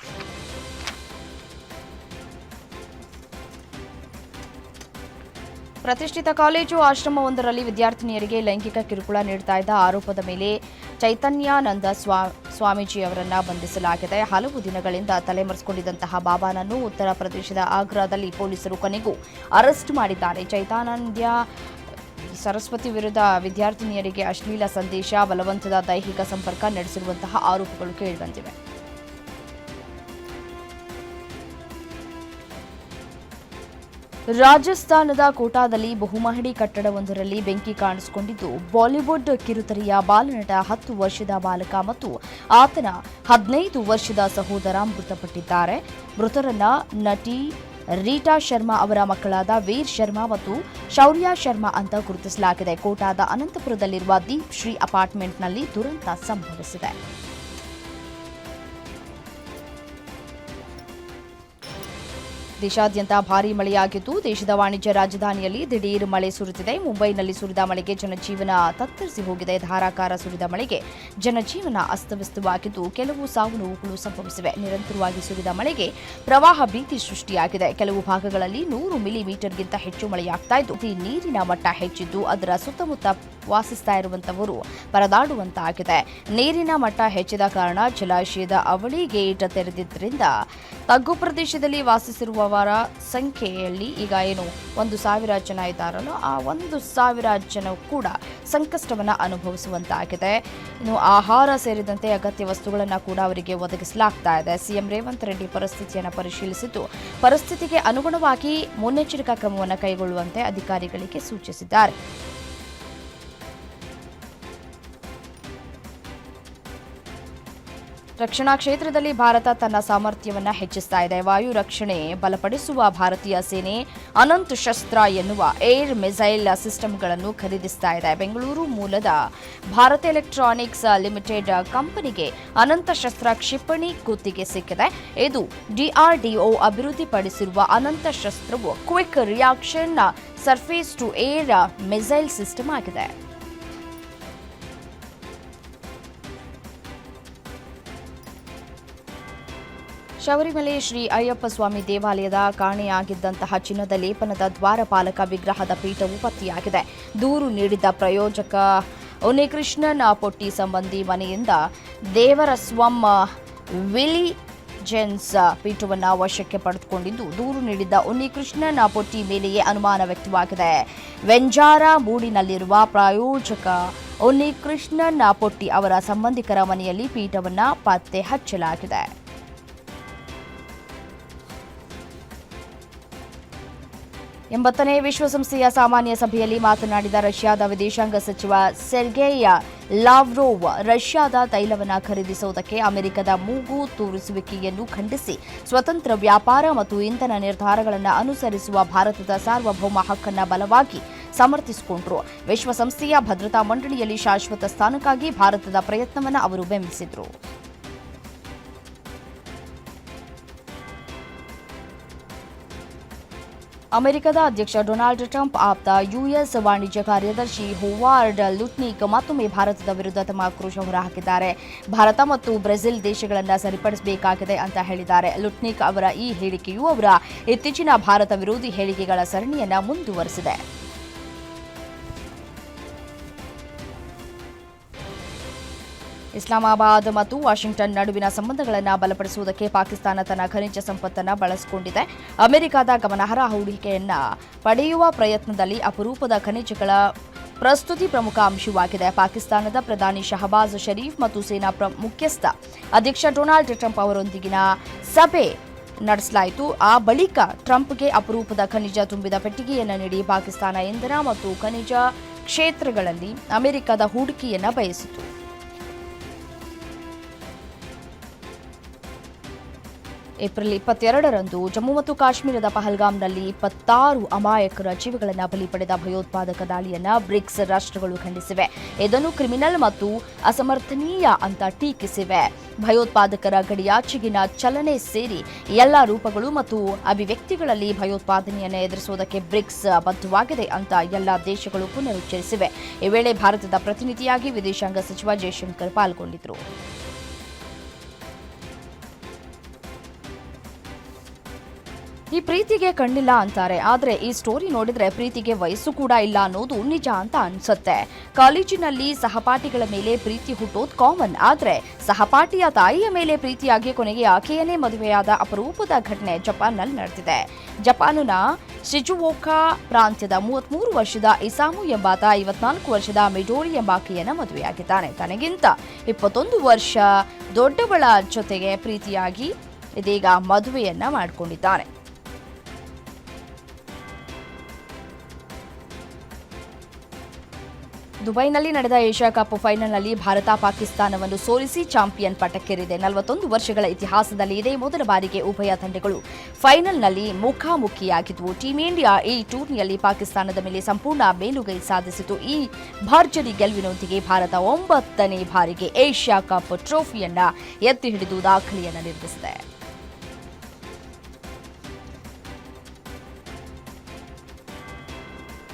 ಪ್ರತಿಷ್ಠಿತ ಕಾಲೇಜು ಆಶ್ರಮವೊಂದರಲ್ಲಿ ವಿದ್ಯಾರ್ಥಿನಿಯರಿಗೆ ಲೈಂಗಿಕ ಕಿರುಕುಳ ನೀಡ್ತಾ ಇದ್ದ ಆರೋಪದ ಮೇಲೆ ಚೈತನ್ಯಾನಂದ ಸ್ವಾ, ಸ್ವಾಮೀಜಿ ಅವರನ್ನ ಬಂಧಿಸಲಾಗಿದೆ. ಹಲವು ದಿನಗಳಿಂದ ತಲೆಮರೆಸಿಕೊಂಡಿದ್ದಂತಹ ಬಾಬಾನನ್ನು ಉತ್ತರ ಪ್ರದೇಶದ ಆಗ್ರಾದಲ್ಲಿ ಪೊಲೀಸರು ಕೊನೆಗೂ ಅರೆಸ್ಟ್ ಮಾಡಿದ್ದಾರೆ. ಚೈತಾನಂದ್ಯ ಸರಸ್ವತಿ ವಿರುದ್ಧ ವಿದ್ಯಾರ್ಥಿನಿಯರಿಗೆ ಅಶ್ಲೀಲ ಸಂದೇಶ, ಬಲವಂತದ ದೈಹಿಕ ಸಂಪರ್ಕ ನಡೆಸಿರುವಂತಹ ಆರೋಪಗಳು ಕೇಳಿಬಂದಿವೆ ರಾಜಸ್ಥಾನದ ಕೋಟಾದಲ್ಲಿ ಬಹುಮಹಡಿ ಕಟ್ಟಡವೊಂದರಲ್ಲಿ ಬೆಂಕಿ ಕಾಣಿಸಿಕೊಂಡಿದ್ದು, ಬಾಲಿವುಡ್ ಕಿರುತೆರೆಯ ಬಾಲನಟ ಹತ್ತು ವರ್ಷದ ಬಾಲಕ ಮತ್ತು ಆತನ ಹದಿನೈದು ವರ್ಷದ ಸಹೋದರ ಮೃತಪಟ್ಟಿದ್ದಾರೆ. ಮೃತರನ್ನ ನಟಿ ರೀಟಾ ಶರ್ಮಾ ಅವರ ಮಕ್ಕಳಾದ ವೀರ್ ಶರ್ಮಾ ಮತ್ತು ಶೌರ್ಯ ಶರ್ಮಾ ಅಂತ ಗುರುತಿಸಲಾಗಿದೆ. ಕೋಟಾದ ಅನಂತಪುರದಲ್ಲಿರುವ ದೀಪ್ ಶ್ರೀ ಅಪಾರ್ಟ್ಮೆಂಟ್ನಲ್ಲಿ ದುರಂತ ಸಂಭವಿಸಿದೆ. ದೇಶಾದ್ಯಂತ ಭಾರೀ ಮಳೆಯಾಗಿದ್ದು, ದೇಶದ ವಾಣಿಜ್ಯ ರಾಜಧಾನಿಯಲ್ಲಿ ದಿಢೀರ್ ಮಳೆ ಸುರಿದಿದೆ. ಮುಂಬೈನಲ್ಲಿ ಸುರಿದ ಮಳೆಗೆ ಜನಜೀವನ ತತ್ತರಿಸಿ ಹೋಗಿದೆ. ಧಾರಾಕಾರ ಸುರಿದ ಮಳೆಗೆ ಜನಜೀವನ ಅಸ್ತವ್ಯಸ್ತವಾಗಿದ್ದು, ಕೆಲವು ಸಾವು ನೋವುಗಳು ಸಂಭವಿಸಿವೆ. ನಿರಂತರವಾಗಿ ಸುರಿದ ಮಳೆಗೆ ಪ್ರವಾಹ ಭೀತಿ ಸೃಷ್ಟಿಯಾಗಿದೆ. ಕೆಲವು ಭಾಗಗಳಲ್ಲಿ ನೂರು ಮಿಲಿಮೀಟರ್ಗಿಂತ ಹೆಚ್ಚು ಮಳೆಯಾಗ್ತಾ ಇದ್ದು ನೀರಿನ ಮಟ್ಟ ಹೆಚ್ಚಿದ್ದು, ಅದರ ಸುತ್ತಮುತ್ತ ವಾಸಿಸ್ತಾ ಇರುವಂತವರು ಪರದಾಡುವಂತಾಗಿದೆ. ನೀರಿನ ಮಟ್ಟ ಹೆಚ್ಚಿದ ಕಾರಣ ಜಲಾಶಯದ ಅವಳಿ ಗೇಟ್ ತೆರೆದಿದ್ದರಿಂದ ತಗ್ಗು ಪ್ರದೇಶದಲ್ಲಿ ವಾಸಿಸಿರುವವರ ಸಂಖ್ಯೆಯಲ್ಲಿ ಈಗ ಏನು ಒಂದು ಸಾವಿರ ಜನ ಇದ್ದಾರಲ್ಲ ಆ ಒಂದು ಸಾವಿರ ಜನ ಕೂಡ ಸಂಕಷ್ಟವನ್ನು ಅನುಭವಿಸುವಂತಾಗಿದೆ. ಇನ್ನು ಆಹಾರ ಸೇರಿದಂತೆ ಅಗತ್ಯ ವಸ್ತುಗಳನ್ನು ಕೂಡ ಅವರಿಗೆ ಒದಗಿಸಲಾಗ್ತಾ ಇದೆ. ಸಿಎಂ ರೇವಂತ್ ರೆಡ್ಡಿ ಪರಿಸ್ಥಿತಿಯನ್ನು ಪರಿಶೀಲಿಸಿದ್ದು, ಪರಿಸ್ಥಿತಿಗೆ ಅನುಗುಣವಾಗಿ ಮುನ್ನೆಚ್ಚರಿಕಾ ಕ್ರಮವನ್ನು ಕೈಗೊಳ್ಳುವಂತೆ ಅಧಿಕಾರಿಗಳಿಗೆ ಸೂಚಿಸಿದ್ದಾರೆ. ರಕ್ಷಣಾ ಕ್ಷೇತ್ರದಲ್ಲಿ ಭಾರತ ತನ್ನ ಸಾಮರ್ಥ್ಯವನ್ನು ಹೆಚ್ಚಿಸ್ತಾ ಇದೆ. ವಾಯು ರಕ್ಷಣೆ ಬಲಪಡಿಸುವ ಭಾರತೀಯ ಸೇನೆ ಅನಂತ್ ಶಸ್ತ್ರ ಎನ್ನುವ ಏರ್ ಮಿಸೈಲ್ ಸಿಸ್ಟಮ್ಗಳನ್ನು ಖರೀದಿಸ್ತಾ ಇದೆ. ಬೆಂಗಳೂರು ಮೂಲದ ಭಾರತ ಎಲೆಕ್ಟ್ರಾನಿಕ್ಸ್ ಲಿಮಿಟೆಡ್ ಕಂಪನಿಗೆ ಅನಂತ ಶಸ್ತ್ರ ಕ್ಷಿಪಣಿ ಗುತ್ತಿಗೆ ಸಿಕ್ಕಿದೆ. ಇದು ಡಿಆರ್ಡಿಒ ಅಭಿವೃದ್ಧಿಪಡಿಸಿರುವ Anant ಶಸ್ತ್ರವು quick reaction surface to air missile system ಆಗಿದೆ. ಶಬರಿಮಲೆ ಶ್ರೀ ಅಯ್ಯಪ್ಪ ಸ್ವಾಮಿ ದೇವಾಲಯದ ಕಾಣೆಯಾಗಿದ್ದಂತಹ ಚಿನ್ನದ ಲೇಪನದ ದ್ವಾರಪಾಲಕ ವಿಗ್ರಹದ ಪೀಠವು ಪತ್ತೆಯಾಗಿದೆ. ದೂರು ನೀಡಿದ ಪ್ರಯೋಜಕ ಉನ್ನಿಕೃಷ್ಣನ್ ಪೊಟ್ಟಿ ಸಂಬಂಧಿ ಮನೆಯಿಂದ ದೇವರ ಸ್ವಮ್ಮ ವಿಲಿ ಜೆನ್ಸ್ ಪೀಠವನ್ನು ವಶಕ್ಕೆ ಪಡೆದುಕೊಂಡಿದ್ದು, ದೂರು ನೀಡಿದ್ದ ಉನ್ನಿಕೃಷ್ಣನ್ ಪೊಟ್ಟಿ ಮೇಲೆಯೇ ಅನುಮಾನ ವ್ಯಕ್ತವಾಗಿದೆ. ವೆಂಜಾರ ಮೂಡಿನಲ್ಲಿರುವ ಪ್ರಾಯೋಜಕ ಉನ್ನಿಕೃಷ್ಣನ್ ಪೊಟ್ಟಿ ಅವರ ಸಂಬಂಧಿಕರ ಮನೆಯಲ್ಲಿ ಪೀಠವನ್ನು ಪತ್ತೆ ಹಚ್ಚಲಾಗಿದೆ ಎಂಬತ್ತನೇ ವಿಶ್ವಸಂಸ್ಥೆಯ ಸಾಮಾನ್ಯ ಸಭೆಯಲ್ಲಿ ಮಾತನಾಡಿದ ರಷ್ಯಾದ ವಿದೇಶಾಂಗ ಸಚಿವ ಸೆರ್ಗೇಯ ಲಾವ್ರೋವ್, ರಷ್ಯಾದ ತೈಲವನ್ನು ಖರೀದಿಸುವುದಕ್ಕೆ ಅಮೆರಿಕದ ಮೂಗು ತೂರಿಸುವಿಕೆಯನ್ನು ಖಂಡಿಸಿ ಸ್ವತಂತ್ರ ವ್ಯಾಪಾರ ಮತ್ತು ಇಂಧನ ನಿರ್ಧಾರಗಳನ್ನು ಅನುಸರಿಸುವ ಭಾರತದ ಸಾರ್ವಭೌಮ ಹಕ್ಕನ್ನು ಬಲವಾಗಿ ಸಮರ್ಥಿಸಿಕೊಂಡರು. ವಿಶ್ವಸಂಸ್ಥೆಯ ಭದ್ರತಾ ಮಂಡಳಿಯಲ್ಲಿ ಶಾಶ್ವತ ಸ್ಥಾನಕ್ಕಾಗಿ ಭಾರತದ ಪ್ರಯತ್ನವನ್ನು ಅವರು ಬೆಂಬಲಿಸಿದರು. ಅಮೆರಿಕದ ಅಧ್ಯಕ್ಷ ಡೊನಾಲ್ಡ್ ಟ್ರಂಪ್ ಆಪ್ತ ಯುಎಸ್ ವಾಣಿಜ್ಯ ಕಾರ್ಯದರ್ಶಿ ಹೋವಾರ್ಡ್ ಲುಟ್ನಿಕ್ ಮತ್ತೊಮ್ಮೆ ಭಾರತದ ವಿರುದ್ಧ ತಮ್ಮ ಆಕ್ರೋಶ ಹೊರಹಾಕಿದ್ದಾರೆ. ಭಾರತ ಮತ್ತು ಬ್ರೆಜಿಲ್ ದೇಶಗಳನ್ನು ಸರಿಪಡಿಸಬೇಕಾಗಿದೆ ಅಂತ ಹೇಳಿದ್ದಾರೆ. ಲುಟ್ನಿಕ್ ಅವರ ಈ ಹೇಳಿಕೆಯು ಅವರ ಇತ್ತೀಚಿನ ಭಾರತ ವಿರೋಧಿ ಹೇಳಿಕೆಗಳ ಸರಣಿಯನ್ನ ಮುಂದುವರೆಸಿದೆ. ಇಸ್ಲಾಮಾಬಾದ್ ಮತ್ತು ವಾಷಿಂಗ್ಟನ್ ನಡುವಿನ ಸಂಬಂಧಗಳನ್ನು ಬಲಪಡಿಸುವುದಕ್ಕೆ ಪಾಕಿಸ್ತಾನ ತನ್ನ ಖನಿಜ ಸಂಪತ್ತನ್ನು ಬಳಸಿಕೊಂಡಿದೆ. ಅಮೆರಿಕದ ಗಮನಾರ್ಹ ಹೂಡಿಕೆಯನ್ನು ಪಡೆಯುವ ಪ್ರಯತ್ನದಲ್ಲಿ ಅಪರೂಪದ ಖನಿಜಗಳ ಪ್ರಸ್ತುತಿ ಪ್ರಮುಖ ಅಂಶವಾಗಿದೆ. ಪಾಕಿಸ್ತಾನದ ಪ್ರಧಾನಿ ಶಹಬಾಜ್ ಷರೀಫ್ ಮತ್ತು ಸೇನಾ ಮುಖ್ಯಸ್ಥ ಅಧ್ಯಕ್ಷ ಡೊನಾಲ್ಡ್ ಟ್ರಂಪ್ ಅವರೊಂದಿಗಿನ ಸಭೆ ನಡೆಸಲಾಯಿತು. ಆ ಬಳಿಕ ಟ್ರಂಪ್ಗೆ ಅಪರೂಪದ ಖನಿಜ ತುಂಬಿದ ಪೆಟ್ಟಿಗೆಯನ್ನು ನೀಡಿ ಪಾಕಿಸ್ತಾನ ಇಂಧನ ಮತ್ತು ಖನಿಜ ಕ್ಷೇತ್ರಗಳಲ್ಲಿ ಅಮೆರಿಕದ ಹೂಡಿಕೆಯನ್ನು ಬಯಸಿತು. ಏಪ್ರಿಲ್ ಇಪ್ಪತ್ತೆರಡರಂದು ಜಮ್ಮು ಮತ್ತು ಕಾಶ್ಮೀರದ ಪಹಲ್ಗಾಮ್ನಲ್ಲಿ ಇಪ್ಪತ್ತಾರು ಅಮಾಯಕರ ಜೀವಗಳನ್ನು ಬಲಿ ಪಡೆದ ಭಯೋತ್ಪಾದಕ ದಾಳಿಯನ್ನು ಬ್ರಿಕ್ಸ್ ರಾಷ್ಟ್ರಗಳು ಖಂಡಿಸಿವೆ. ಇದನ್ನು ಕ್ರಿಮಿನಲ್ ಮತ್ತು ಅಸಮರ್ಥನೀಯ ಅಂತ ಟೀಕಿಸಿವೆ. ಭಯೋತ್ಪಾದಕರ ಗಡಿಯಾಚೆಗಿನ ಚಲನೆ ಸೇರಿ ಎಲ್ಲ ರೂಪಗಳು ಮತ್ತು ಅಭಿವ್ಯಕ್ತಿಗಳಲ್ಲಿ ಭಯೋತ್ಪಾದನೆಯನ್ನು ಎದುರಿಸುವುದಕ್ಕೆ ಬ್ರಿಕ್ಸ್ ಬದ್ಧವಾಗಿದೆ ಅಂತ ಎಲ್ಲ ದೇಶಗಳು ಪುನರುಚ್ಚರಿಸಿವೆ. ಈ ವೇಳೆ ಭಾರತದ ಪ್ರತಿನಿಧಿಯಾಗಿ ವಿದೇಶಾಂಗ ಸಚಿವ ಜಯಶಂಕರ್ ಪಾಲ್ಗೊಂಡಿದ್ದರು. ಈ ಪ್ರೀತಿಗೆ ಕಣ್ಣಿಲ್ಲ ಅಂತಾರೆ. ಆದರೆ ಈ ಸ್ಟೋರಿ ನೋಡಿದ್ರೆ ಪ್ರೀತಿಗೆ ವಯಸ್ಸು ಕೂಡ ಇಲ್ಲ ಅನ್ನೋದು ನಿಜ ಅಂತ ಅನ್ಸುತ್ತೆ. ಕಾಲೇಜಿನಲ್ಲಿ ಸಹಪಾಠಿಗಳ ಮೇಲೆ ಪ್ರೀತಿ ಹುಟ್ಟೋದು ಕಾಮನ್ ಆದ್ರೆ ಸಹಪಾಠಿಯ ತಾಯಿಯ ಮೇಲೆ ಪ್ರೀತಿಯಾಗಿ ಕೊನೆಗೆ ಆಕೆಯನ್ನೇ ಮದುವೆಯಾದ ಅಪರೂಪದ ಘಟನೆ ಜಪಾನ್ನಲ್ಲಿ ನಡೆದಿದೆ. ಜಪಾನಿನ ಶಿಜುವೋಕಾ ಪ್ರಾಂತ್ಯದ ಮೂವತ್ಮೂರು ವರ್ಷದ ಇಸಾಮು ಎಂಬಾತ ಐವತ್ನಾಲ್ಕು ವರ್ಷದ ಮಿಡೋರಿ ಎಂಬಾಕೆಯನ್ನ ಮದುವೆಯಾಗಿದ್ದಾನೆ. ತನಗಿಂತ ಇಪ್ಪತ್ತೊಂದು ವರ್ಷ ದೊಡ್ಡವಳ ಜೊತೆಗೆ ಪ್ರೀತಿಯಾಗಿ ಇದೀಗ ಮದುವೆಯನ್ನ ಮಾಡಿಕೊಂಡಿದ್ದಾನೆ. ದುಬೈನಲ್ಲಿ ನಡೆದ ಏಷ್ಯಾ ಕಪ್ ಫೈನಲ್ನಲ್ಲಿ ಭಾರತ ಪಾಕಿಸ್ತಾನವನ್ನು ಸೋಲಿಸಿ ಚಾಂಪಿಯನ್ ಪಟ್ಟಕ್ಕೇರಿದೆ ನಲವತ್ತೊಂದು ವರ್ಷಗಳ ಇತಿಹಾಸದಲ್ಲಿ ಇದೇ ಮೊದಲ ಬಾರಿಗೆ ಉಭಯ ತಂಡಗಳು ಫೈನಲ್ನಲ್ಲಿ ಮುಖಾಮುಖಿಯಾಗಿದ್ವು. ಟೀಂ ಇಂಡಿಯಾ ಈ ಟೂರ್ನಿಯಲ್ಲಿ ಪಾಕಿಸ್ತಾನದ ಮೇಲೆ ಸಂಪೂರ್ಣ ಮೇಲುಗೈ ಸಾಧಿಸಿತು. ಈ ಭರ್ಜರಿ ಗೆಲುವಿನೊಂದಿಗೆ ಭಾರತ ಒಂಬತ್ತನೇ ಬಾರಿಗೆ ಏಷ್ಯಾ ಕಪ್ ಟ್ರೋಫಿಯನ್ನ ಎತ್ತಿ ಹಿಡಿದು ದಾಖಲೆಯನ್ನು ನಿರ್ಮಿಸಿದೆ.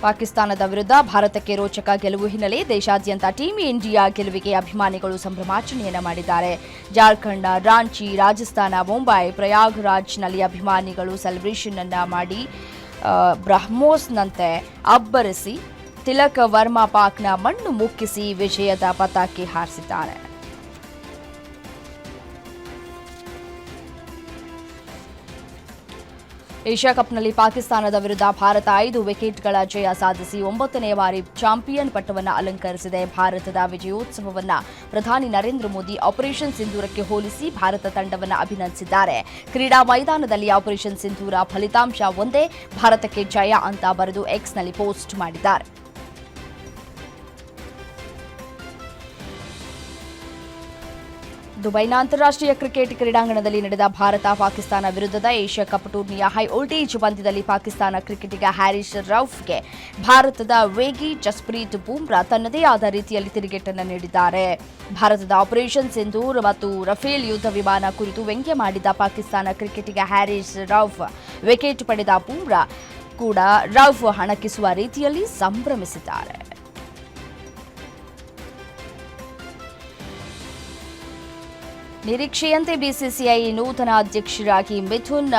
ಪಾಕಿಸ್ತಾನದ ವಿರುದ್ಧ ಭಾರತಕ್ಕೆ ರೋಚಕ ಗೆಲುವು ಹಿನ್ನೆಲೆ ದೇಶಾದ್ಯಂತ ಟೀಂ ಇಂಡಿಯಾ ಗೆಲುವಿಗೆ ಅಭಿಮಾನಿಗಳು ಸಂಭ್ರಮಾಚರಣೆಯನ್ನು ಮಾಡಿದ್ದಾರೆ. ಜಾರ್ಖಂಡ್ನ ರಾಂಚಿ, ರಾಜಸ್ಥಾನ, ಮುಂಬೈ, ಪ್ರಯಾಗ್ರಾಜ್ನಲ್ಲಿ ಅಭಿಮಾನಿಗಳು ಸೆಲೆಬ್ರೇಷನ್ ಅನ್ನು ಮಾಡಿ ಬ್ರಹ್ಮೋಸ್ನಂತೆ ಅಬ್ಬರಿಸಿ ತಿಲಕ್ ವರ್ಮಾ ಪಾಕ್ನ ಮಣ್ಣು ಮುಕ್ಕಿಸಿ ವಿಜಯದ ಪತಾಕೆ ಹಾರಿಸಿದ್ದಾರೆ. ಏಷ್ಯಾ ಕಪ್ನಲ್ಲಿ ಪಾಕಿಸ್ತಾನದ ವಿರುದ್ಧ ಭಾರತ ಐದು ವಿಕೆಟ್ಗಳ ಜಯ ಸಾಧಿಸಿ ಒಂಬತ್ತನೇ ಬಾರಿ ಚಾಂಪಿಯನ್ ಪಟ್ಟವನ್ನು ಅಲಂಕರಿಸಿದೆ. ಭಾರತದ ವಿಜಯೋತ್ಸವವನ್ನು ಪ್ರಧಾನಿ ನರೇಂದ್ರ ಮೋದಿ ಆಪರೇಷನ್ ಸಿಂಧೂರಕ್ಕೆ ಹೋಲಿಸಿ ಭಾರತ ತಂಡವನ್ನು ಅಭಿನಂದಿಸಿದ್ದಾರೆ. ಕ್ರೀಡಾ ಮೈದಾನದಲ್ಲಿ ಆಪರೇಷನ್ ಸಿಂಧೂರ ಫಲಿತಾಂಶ ಒಂದೇ, ಭಾರತಕ್ಕೆ ಜಯ ಅಂತ ಬರೆದು ಎಕ್ಸ್ನಲ್ಲಿ ಪೋಸ್ಟ್ ಮಾಡಿದ್ದಾರೆ. ದುಬೈನ ಅಂತಾರಾಷ್ಟ್ರೀಯ ಕ್ರಿಕೆಟ್ ಕ್ರೀಡಾಂಗಣದಲ್ಲಿ ನಡೆದ ಭಾರತ ಪಾಕಿಸ್ತಾನ ವಿರುದ್ಧದ ಏಷ್ಯಾ ಕಪ್ ಟೂರ್ನಿಯ ಹೈ ವೋಲ್ಟೇಜ್ ಪಂದ್ಯದಲ್ಲಿ ಪಾಕಿಸ್ತಾನ ಕ್ರಿಕೆಟಿಗ ಹ್ಯಾರಿಸ್ ರೌಫ್ಗೆ ಭಾರತದ ವೇಗಿ ಜಸ್ಪ್ರೀತ್ ಬೂಮ್ರಾ ತನ್ನದೇ ಆದ ರೀತಿಯಲ್ಲಿ ತಿರುಗೇಟನ್ನು ನೀಡಿದ್ದಾರೆ. ಭಾರತದ ಆಪರೇಷನ್ ಸಿಂಧೂರ್ ಮತ್ತು ರಫೇಲ್ ಯುದ್ಧ ವಿಮಾನ ಕುರಿತು ವ್ಯಂಗ್ಯ ಮಾಡಿದ ಪಾಕಿಸ್ತಾನ ಕ್ರಿಕೆಟಿಗ ಹ್ಯಾರಿಸ್ ರೌಫ್ ವಿಕೆಟ್ ಪಡೆದ ಬೂಮ್ರಾ ಕೂಡ ರೌಫ್ ಹಣಕಿಸುವ ರೀತಿಯಲ್ಲಿ ಸಂಭ್ರಮಿಸಿದ್ದಾರೆ. ನಿರೀಕ್ಷೆಯಂತೆ ಬಿಸಿಸಿಐ ನೂತನ ಅಧ್ಯಕ್ಷರಾಗಿ ಮಿಥುನ್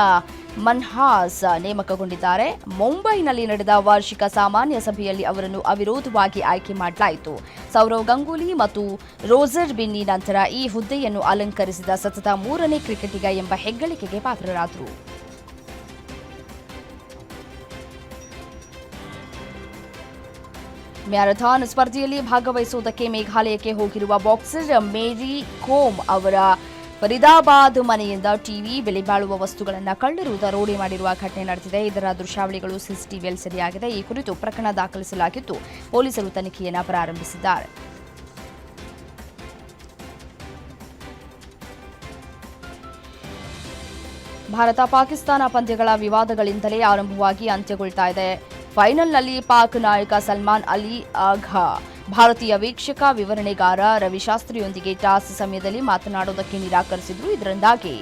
ಮನ್ಹಾಸ್ ನೇಮಕಗೊಂಡಿದ್ದಾರೆ. ಮುಂಬೈನಲ್ಲಿ ನಡೆದ ವಾರ್ಷಿಕ ಸಾಮಾನ್ಯ ಸಭೆಯಲ್ಲಿ ಅವರನ್ನು ಅವಿರೋಧವಾಗಿ ಆಯ್ಕೆ ಮಾಡಲಾಯಿತು. ಸೌರವ್ ಗಂಗೂಲಿ ಮತ್ತು ರೋಜರ್ ಬಿನ್ನಿ ನಂತರ ಈ ಹುದ್ದೆಯನ್ನು ಅಲಂಕರಿಸಿದ ಸತತ ಮೂರನೇ ಕ್ರಿಕೆಟಿಗ ಎಂಬ ಹೆಗ್ಗಳಿಕೆಗೆ ಪಾತ್ರರಾದರು. ಮ್ಯಾರಥಾನ್ ಸ್ಪರ್ಧೆಯಲ್ಲಿ ಭಾಗವಹಿಸುವುದಕ್ಕೆ ಮೇಘಾಲಯಕ್ಕೆ ಹೋಗಿರುವ ಬಾಕ್ಸರ್ ಮೇರಿ ಕೋಮ್ ಅವರ ಫರಿದಾಬಾದ್ ಮನೆಯಿಂದ ಟಿವಿ ಬೆಲೆ ಬಾಳುವ ವಸ್ತುಗಳನ್ನು ಕಳ್ಳರು ದರೋಡೆ ಮಾಡಿರುವ ಘಟನೆ ನಡೆದಿದೆ. ಇದರ ದೃಶ್ಯಾವಳಿಗಳು ಸಿಸಿಟಿವಿಯಲ್ಲಿ ಸೆರೆಯಾಗಿದೆ. ಈ ಕುರಿತು ಪ್ರಕರಣ ದಾಖಲಿಸಲಾಗಿದ್ದು ಪೊಲೀಸರು ತನಿಖೆಯನ್ನು ಪ್ರಾರಂಭಿಸಿದ್ದಾರೆ. ಭಾರತ ಪಾಕಿಸ್ತಾನ ಪಂದ್ಯಗಳ ವಿವಾದಗಳಿಂದಲೇ ಆರಂಭವಾಗಿ ಅಂತ್ಯಗೊಳ್ತಾ ಇದೆ. ಫೈನಲ್ನಲ್ಲಿ ಪಾಕ್ ನಾಯಕ ಸಲ್ಮಾನ್ ಅಲಿ ಆಘಾ. ಭಾರತೀಯ ವೀಕ್ಷಕ ವಿವರಣೆಗಾರ ರವಿಶಾಸ್ತ್ರಿಯೊಂದಿಗೆ ಟಾಸ್ ಸಮಯದಲ್ಲಿ ಮಾತನಾಡುವುದಕ್ಕೆ ನಿರಾಕರಿಸಿದ್ರು. ಇದರಿಂದಾಗಿ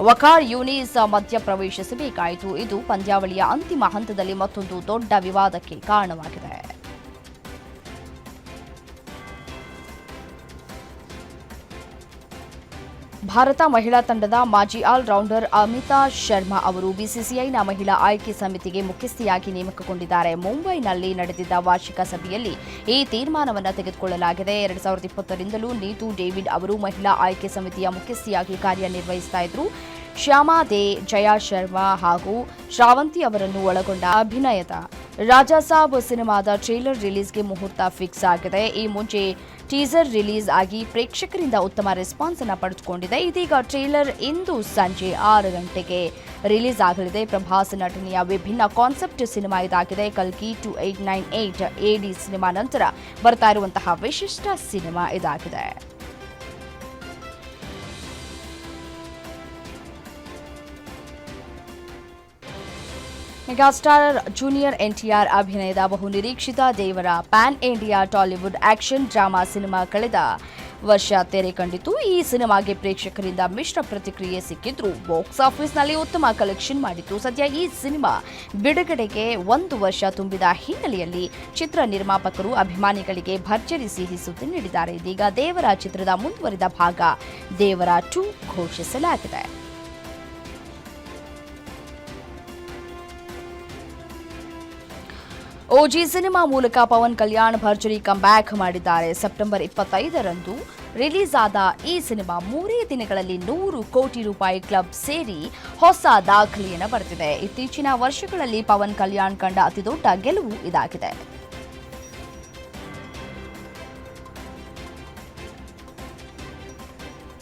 ವಕಾರ್ ಯೂನಿಸ್ ಮಧ್ಯ ಪ್ರವೇಶಿಸಬೇಕಾಯಿತು. ಇದು ಪಂದ್ಯಾವಳಿಯ ಅಂತಿಮ ಹಂತದಲ್ಲಿ ಮತ್ತೊಂದು ದೊಡ್ಡ ವಿವಾದಕ್ಕೆ ಕಾರಣವಾಗಿದೆ. ಭಾರತ ಮಹಿಳಾ ತಂಡದ ಮಾಜಿ ಆಲ್ರೌಂಡರ್ ಅಮಿತಾ ಶರ್ಮಾ ಅವರು ಬಿಸಿಸಿಐನ ಮಹಿಳಾ ಆಯ್ಕೆ ಸಮಿತಿಗೆ ಮುಖ್ಯಸ್ಥಿಯಾಗಿ ನೇಮಕಗೊಂಡಿದ್ದಾರೆ. ಮುಂಬೈನಲ್ಲಿ ನಡೆದಿದ್ದ ವಾರ್ಷಿಕ ಸಭೆಯಲ್ಲಿ ಈ ತೀರ್ಮಾನವನ್ನು ತೆಗೆದುಕೊಳ್ಳಲಾಗಿದೆ. ಎರಡ್ ಸಾವಿರದ ಇಪ್ಪತ್ತರಿಂದಲೂ ನೀತು ಡೇವಿಡ್ ಅವರು ಮಹಿಳಾ ಆಯ್ಕೆ ಸಮಿತಿಯ ಮುಖ್ಯಸ್ಥಿಯಾಗಿ ಕಾರ್ಯನಿರ್ವಹಿಸ್ತಾ ಇದ್ರು. ಶ್ಯಾಮಾ ದೇ, ಜಯಾ ಶರ್ಮಾ ಹಾಗೂ ಶ್ರಾವಂತಿ ಅವರನ್ನು ಒಳಗೊಂಡ ಅಭಿನಯದ ರಾಜಾ ಸಾಬ್ ಸಿನಿಮಾದ ಟ್ರೇಲರ್ ರಿಲೀಸ್ಗೆ ಮುಹೂರ್ತ ಫಿಕ್ಸ್ ಆಗಿದೆ. ಈ ಮುಂಚೆ ಟೀಸರ್ ರಿಲೀಸ್ ಆಗಿ ಪ್ರೇಕ್ಷಕರಿಂದ ಉತ್ತಮ ರೆಸ್ಪಾನ್ಸ್ ಅನ್ನು ಪಡೆದುಕೊಂಡಿದೆ. ಇದೀಗ ಟ್ರೇಲರ್ ಇಂದು ಸಂಜೆ ಆರು ಗಂಟೆಗೆ ರಿಲೀಸ್ ಆಗಲಿದೆ. ಪ್ರಭಾಸ್ ನಟನೆಯ ವಿಭಿನ್ನ ಕಾನ್ಸೆಪ್ಟ್ ಸಿನಿಮಾ ಇದಾಗಿದೆ. ಕಲ್ಕಿ two eight nine eight AD cinema ನಂತರ ಬರ್ತಾ ಇರುವಂತಹ ವಿಶಿಷ್ಟ ಸಿನಿಮಾ ಇದಾಗಿದೆ. ಮೆಗಾಸ್ಟಾರ್ ಜೂನಿಯರ್ ಎನ್ಟಿಆರ್ ಅಭಿನಯದ ಬಹು ನಿರೀಕ್ಷಿತ Devara pan India Tollywood action drama cinema ಕಳೆದ ವರ್ಷ ತೆರೆ ಕಂಡಿತು ಈ ಸಿನಿಮಾಗೆ ಪ್ರೇಕ್ಷಕರಿಂದ ಮಿಶ್ರ ಪ್ರತಿಕ್ರಿಯೆ ಸಿಕ್ಕಿದ್ರು. ಬಾಕ್ಸ್ ಆಫೀಸ್ನಲ್ಲಿ ಉತ್ತಮ ಕಲೆಕ್ಷನ್ ಮಾಡಿತು ಸದ್ಯ ಈ ಸಿನಿಮಾ ಬಿಡುಗಡೆಗೆ ಒಂದು ವರ್ಷ ತುಂಬಿದ ಹಿನ್ನೆಲೆಯಲ್ಲಿ ಚಿತ್ರ ನಿರ್ಮಾಪಕರು ಅಭಿಮಾನಿಗಳಿಗೆ ಭರ್ಜರಿ ಸಿಹಿ ಸುದ್ದಿ ನೀಡಿದ್ದಾರೆ. ಇದೀಗ ದೇವರ ಚಿತ್ರದ ಮುಂದುವರಿದ ಭಾಗ ದೇವರ ಟು ಘೋಷಿಸಲಾಗಿದೆ. ಓಜಿ ಸಿನಿಮಾ ಮೂಲಕ ಪವನ್ ಕಲ್ಯಾಣ್ ಭರ್ಜರಿ ಕಮ್ಬ್ಯಾಕ್ ಮಾಡಿದ್ದಾರೆ. ಸೆಪ್ಟೆಂಬರ್ ಇಪ್ಪತ್ತೈದರಂದು ರಿಲೀಸ್ ಆದ ಈ ಸಿನಿಮಾ ಮೂರೇ ದಿನಗಳಲ್ಲಿ ನೂರು ಕೋಟಿ ರೂಪಾಯಿ ಕ್ಲಬ್ ಸೇರಿ ಹೊಸ ದಾಖಲೆಯನ್ನು ಬರೆದಿದೆ. ಇತ್ತೀಚಿನ ವರ್ಷಗಳಲ್ಲಿ ಪವನ್ ಕಲ್ಯಾಣ್ ಕಂಡ ಅತಿದೊಡ್ಡ ಗೆಲುವು ಇದಾಗಿದೆ.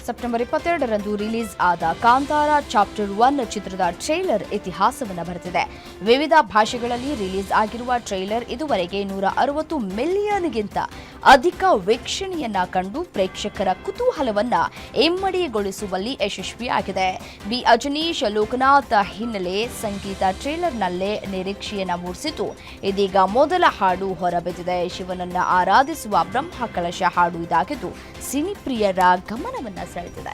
ಸೆಪ್ಟೆಂಬರ್ ಇಪ್ಪತ್ತೆರಡರಂದು ರಿಲೀಸ್ ಆದ ಕಾಂತಾರ ಚಾಪ್ಟರ್ ಒನ್ ಚಿತ್ರದ ಟ್ರೈಲರ್ ಇತಿಹಾಸವನ್ನು ಬರೆದಿದೆ. ವಿವಿಧ ಭಾಷೆಗಳಲ್ಲಿ ರಿಲೀಸ್ ಆಗಿರುವ ಟ್ರೈಲರ್ ಇದುವರೆಗೆ ನೂರ ಅರವತ್ತು ಮಿಲಿಯನ್ಗಿಂತ ಅಧಿಕ ವೀಕ್ಷಣೆಯನ್ನ ಕಂಡು ಪ್ರೇಕ್ಷಕರ ಕುತೂಹಲವನ್ನ ಇಮ್ಮಡಿಗೊಳಿಸುವಲ್ಲಿ ಯಶಸ್ವಿಯಾಗಿದೆ. ಬಿ. ಅಜನೀಶ್ ಲೋಕನಾಥ್ ಹಿನ್ನೆಲೆ ಸಂಗೀತ ಟ್ರೈಲರ್ನಲ್ಲೇ ನಿರೀಕ್ಷೆಯನ್ನ ಮೂಡಿಸಿತು. ಇದೀಗ ಮೊದಲ ಹಾಡು ಹೊರಬಿದ್ದಿದೆ. ಶಿವನನ್ನ ಆರಾಧಿಸುವ ಬ್ರಹ್ಮ ಕಲಶ ಹಾಡು ಇದಾಗಿದ್ದು ಸಿನಿಪ್ರಿಯರ ಗಮನವನ್ನ ಸೆಳೆದಿದೆ